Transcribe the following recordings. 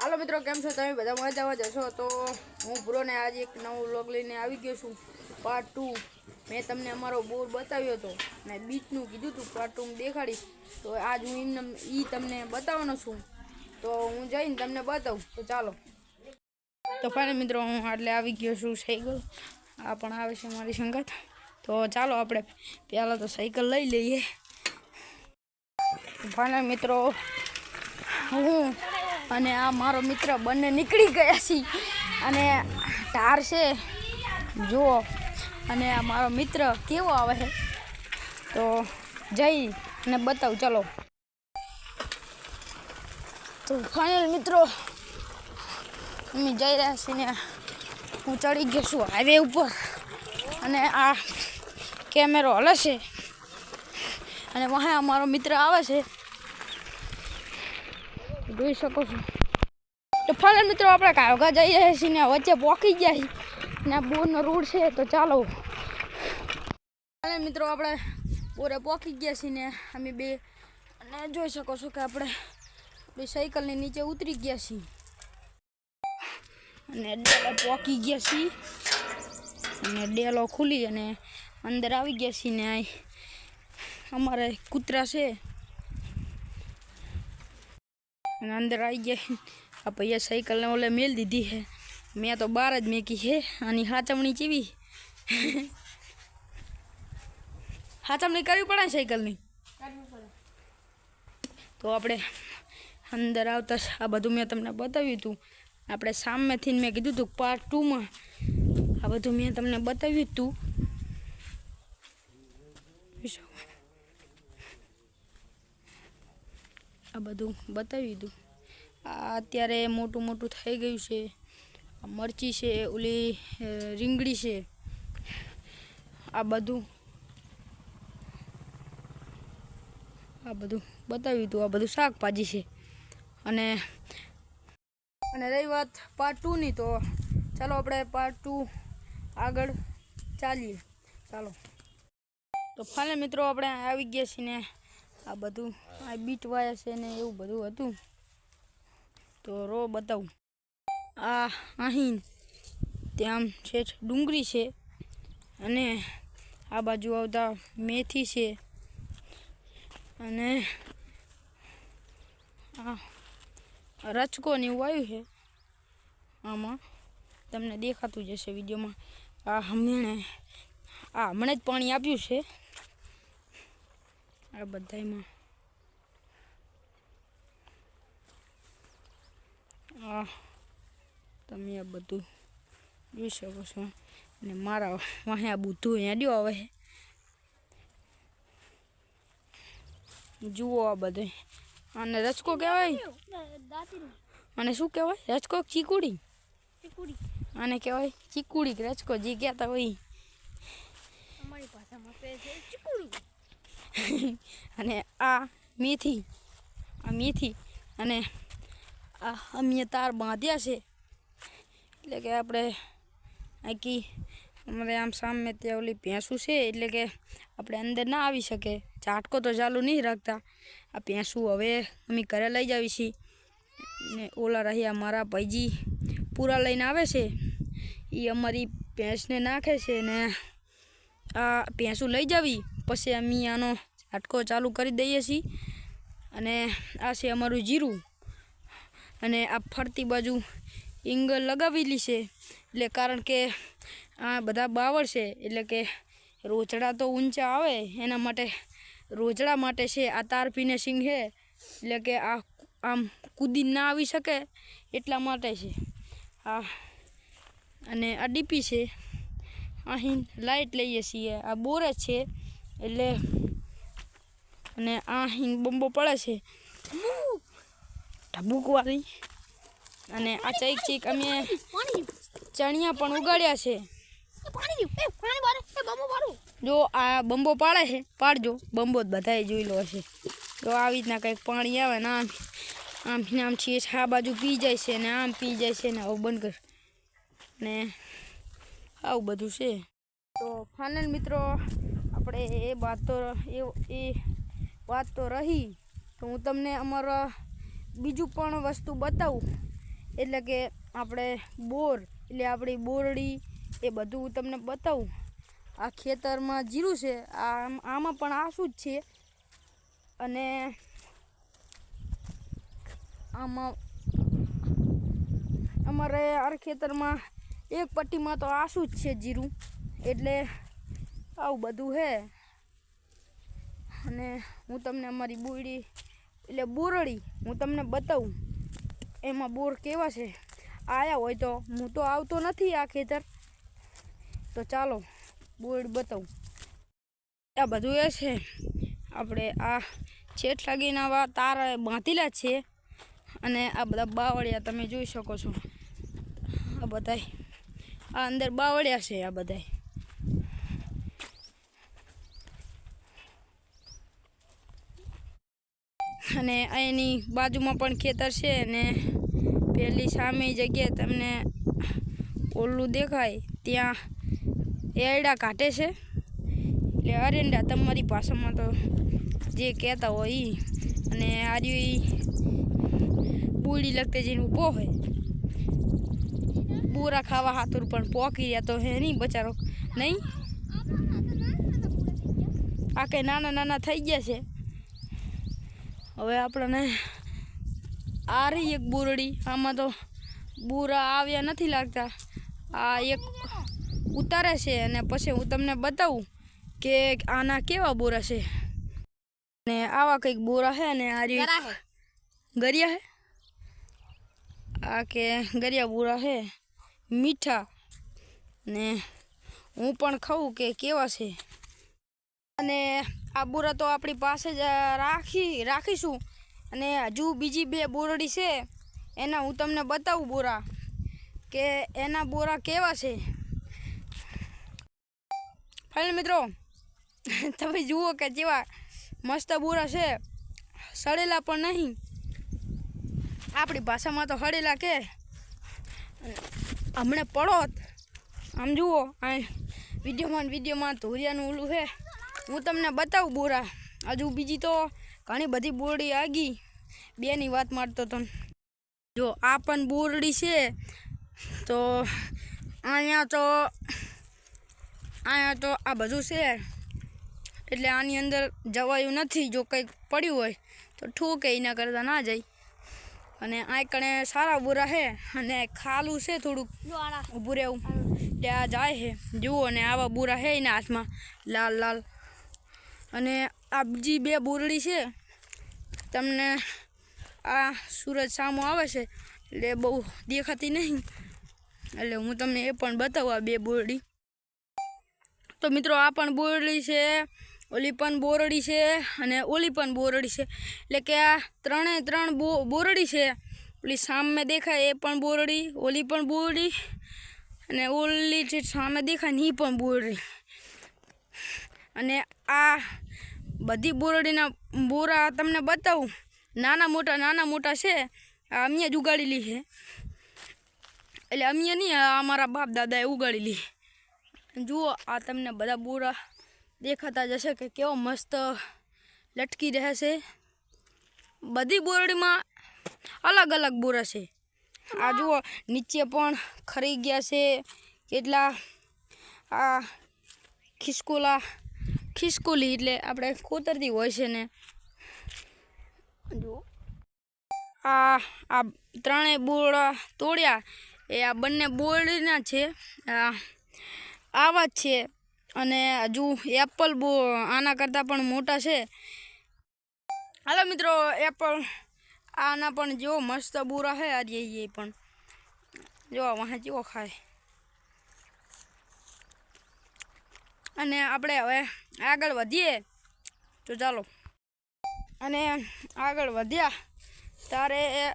હાલો મિત્રો, કેમ છો? તમે બધા મજામાં જશો તો હું ભૂરોને આજે એક નવો વ્લોગ લઈને આવી ગયો છું. પાર્ટ ટુ મેં તમને અમારો બોર બતાવ્યો હતો. મેં બીચનું કીધું હતું પાર્ટ ટુ દેખાડીશ. તો આજ હું એ તમને બતાવવાનો છું. તો હું જઈને તમને બતાવું. તો ચાલો. તો ફાઇનલ મિત્રો, હું આટલે આવી ગયો છું સાયકલ. આ પણ આવે છે મારી સંગત. તો ચાલો આપણે પહેલાં તો સાયકલ લઈ લઈએ. ફાઇનલ મિત્રો, હું અને આ મારો મિત્ર બંને નીકળી ગયા છીએ. અને ટાર છે. જુઓ. અને આ મારો મિત્ર કેવો આવે છે. તો જઈ અને બતાવું. ચાલો. તો ફાઇનલ મિત્રો, અમે જઈ રહ્યા છીએ ને હું ચડી ગયો છું હાઈવે ઉપર. અને આ કેમેરો હલે છે. અને વાહે અમારો મિત્ર આવે છે. જોઈ શકો છો. તો ફાલે મિત્રો, આપણે કાયોગા જઈએ છીએ ને વચ્ચે પોકી ગયા છીએ. ને બોરનો રોડ છે, તો ચાલો. ફાલે મિત્રો, આપણે બોરે પોકી ગયા છીએ ને અમે બે. અને જોઈ શકો છો કે આપણે બે સાયકલની નીચે ઉતરી ગયા છીએ. અને ડેલો પોકી ગયા છીએ. અને ડેલો ખુલી અને અંદર આવી ગયા છીએ ને અમારે કૂતરા છે. અને અંદર આવી ગયા આ ભૈયા સાયકલને ઓલે મેલ દીધી છે. મેં તો બાર જ મેકી છે. આની હાચમણી ચીવી હાચમણી કરવી પડે ને સાયકલની? તો આપણે અંદર આવતા જ આ બધું મેં તમને બતાવ્યું હતું. આપણે સામેથી મેં કીધું હતું પાર્ટ ટુમાં આ બધું મેં તમને બતાવ્યું હતું. આ બધું બતાવ્યું હતું આ અત્યારે મોટું મોટું થઈ ગયું છે. મરચી છે, ઓલી રીંગડી છે. આ બધું. આ બધું બતાવ્યું હતું આ બધું શાકભાજી છે. અને અને રહી વાત પાર્ટ ટુની તો ચાલો આપણે પાર્ટ ટુ આગળ ચાલીએ. ચાલો. તો ફાલે મિત્રો, આપણે આવી ગયા છીએ ને આ બધું, આ બીટ વાયર છે ને એવું બધું હતું. તો રો બતાવું. આ અહીં ત્યાં છે ડુંગળી છે અને આ બાજુ આવતા મેથી છે અને આ રચકો ને એવું આવ્યું છે. આમાં તમને દેખાતું જશે વિડીયોમાં. આ હમણે, આ હમણાં જ પાણી આપ્યું છે. આ બધાયમાં. આ, તમે આ બધું જોઈ શકો છો. અને મારા વાહે આ બધું હેડ્યો આવે છે જુઓ આ બધે. અને રચકો કહેવાય? અને શું કહેવાય? રચકો ચીકુડી? આને કહેવાય ચીકુડી રચકો જે કહેતા હોય અમારી ભાષામાં અને આ મેથી આ મેથી અને આ અમે તાર બાંધ્યા છે. એટલે કે આપણે આખી અમારે આમ સામે ત્યાં ઓલી ભેંસું છે, એટલે કે આપણે અંદર ના આવી શકે ઝાટકો તો ચાલુ નહીં રાખતા. આ ભેંસું હવે અમે ઘરે લઈ જાવી છીએ ને ઓલા રહ્યા મારા ભાઈજી પૂરા લઈને આવે છે. એ અમારી ભેંસને નાખે છે ને આ ભેંસું લઈ જાવી પછી અમે આનો હાટકો ચાલુ કરી દઈએ છીએ. અને આ છે અમારું જીરું. અને આ ફરતી બાજુ ઇંગ લગાવેલી છે. એટલે કારણ કે આ બધા બાવળ છે, એટલે કે રોજડા તો ઊંચા આવે, એના માટે રોજડા માટે છે, આ તાર પીને સિંગ છે, એટલે કે આ આમ કૂદી ના આવી શકે એટલા માટે છે. આ અને આ ડીપી છે. અહીં લાઈટ લઈએ છીએ. આ બોરે છે. એટલે અને આ હિંગ બોમ્બો પડે છે. ઢબુકવાળી અને આ ચઈક ચીક અમે ચણિયા પણ ઉગાડ્યા છે. જો આ બંબો પાડે છે. પાડજો. બંબો જ બધાએ જોઈ લો હશે. જો આવી રીતના કંઈક પાણી આવે ને આમ આમ આમ છીએ આ બાજુ પી જાય છે ને આમ પી જાય છે ને આવું બંધ કર. ને આવું બધું છે. તો ફાઇનલ મિત્રો એ વાત તો એ એ વાત તો રહી. તો હું તમને અમારા બીજું પણ વસ્તુ બતાવું. એટલે કે આપણે બોર, એટલે આપણી બોરડી એ બધું હું તમને બતાવું. આ ખેતરમાં જીરું છે, આમ, આમાં પણ આસું જ છે. અને આમાં, અમારે આ ખેતરમાં એક પટ્ટીમાં તો આસું જ છે જીરું. એટલે આવું બધું છે અને હું તમને અમારી બોરડી એટલે બોરડી હું તમને બતાવું. એમાં બોર કેવા છે? આયા હોય તો હું તો આવતો નથી આ ખેતર. તો ચાલો બોરડ બતાવું. આ બધું એ છે. આપણે આ છેઠ લાગીના તાર બાંધેલા છે. અને આ બધા બાવળિયા તમે જોઈ શકો છો. આ બધાય, આ અંદર બાવળિયા છે આ બધાય. અને અહીંની બાજુમાં પણ ખેતર છે અને પહેલી સામે જગ્યાએ તમને ઓલું દેખાય, ત્યાં એરડા કાઢે છે. એટલે અરેંડા તમારી ભાષામાં તો જે કહેતા હોય એ અને આર્યું બુડી લગતે જઈને ઊભો હોય. બુરા ખાવા હાથુર પણ પોકી રહ્યા તો હે નહીં બચારો? નહીં? આ કંઈ નાના નાના થઈ ગયા છે? હવે આપણને આ રહી એક બોરડી. આમાં તો બુરા આવ્યા નથી લાગતા. આ એક ઉતારે છે અને પછી હું તમને બતાવું કે આના કેવા બોરા છે. ને આવા કંઈક બોરા છે ને આ ગરિયા હે. આ કે ગરિયા બોરા છે મીઠા. ને હું પણ ખાઉં કે કેવા છે. અને આ બોરા તો આપણી પાસે જ રાખી, રાખીશું. અને હજુ બીજી બે બોરડી છે, એના હું તમને બતાવું બોરા, કે એના બોરા કેવા છે. ફાઇનલ મિત્રો, તમે જુઓ કે જેવા મસ્ત બોરા છે. સડેલા પણ નહીં. આપણી ભાષામાં તો હળેલા કે. હમણાં પડોત. આમ જુઓ, આ વિડીયોમાં વિડીયોમાં ધોરિયાનું ઓલું છે. હું તમને બતાવું બોરા. હજુ બીજી તો ઘણી બધી બોરડી આગી બેની વાત મારતો તો. જો આ પણ બોરડી છે. તો અહીંયા તો અહીંયા તો આ બધું છે. એટલે આની અંદર જવાયું નથી. જો કંઈક પડ્યું હોય તો ઠૂકે એના કરતાં ના જાય. અને આ કણે સારા બુરા છે અને ખાલું છે થોડુંક. ઊભું રહેવું. ત્યાં જાય છે જુઓ ને આવા બુરા છે એના હાથમાં. લાલ લાલ. અને આ બીજી બે બોરડી છે, તમને આ સૂરજ સામો આવે છે, એટલે બહુ દેખાતી નહીં. એટલે હું તમને એ પણ બતાવું આ બે બોરડી. તો મિત્રો, આ પણ બોરડી છે, ઓલી પણ બોરડી છે અને ઓલી પણ બોરડી છે. એટલે કે આ ત્રણે ત્રણ બો, બોરડી છે, ઓલી સામે દેખાય એ પણ બોરડી, ઓલી પણ બોરડી અને ઓલી જે સામે દેખાય ને પણ બોરડી. અને આ બધી બોરડીના બોરા તમને બતાવું. નાના મોટા નાના મોટા છે. આ અમે જ ઉગાડેલી છે. એટલે અમે નહીં અમારા બાપ દાદાએ ઉગાડેલી જુઓ, આ તમને બધા બોરા દેખાતા જશે કે કેવો મસ્ત લટકી રહે છે. બધી બોરડીમાં અલગ અલગ બોરા છે. આ જુઓ, નીચે પણ ખરી ગયા છે. કેટલા આ ખિસકોલા ખિસકોલી એટલે આપણે કોતરતી હોય છે ને. જુઓ. આ આ ત્રણેય બોરડા તોડ્યા. એ આ બંને બોરડીના છે. આવા જ છે. અને હજુ એપલ બો આના કરતાં પણ મોટા છે. હાલો મિત્રો, એપલ આના પણ જેવો મસ્ત બુરા છે આ એ પણ. જો વહાં જેવો ખાય. અને આપણે હવે આગળ વધીએ તો ચાલો. અને આગળ વધ્યા ત્યારે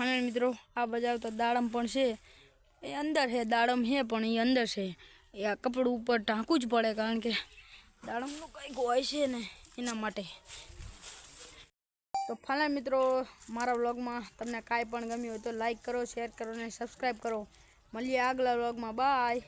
અને મિત્રો, આ બજાર તો દાડમ પણ છે. એ અંદર છે, દાડમ છે, પણ એ અંદર છે. એ આ કપડું ઉપર ઢાંકવું જ પડે કારણ કે દાડમનું કંઈક હોય છે ને એના માટે. તો ફાલા મિત્રો, મારા વ્લોગમાં તમને કાંઈ પણ ગમ્યું હોય તો લાઈક કરો, શેર કરો અને સબસ્ક્રાઈબ કરો. મળીએ આગલા વ્લોગમાં. બાય.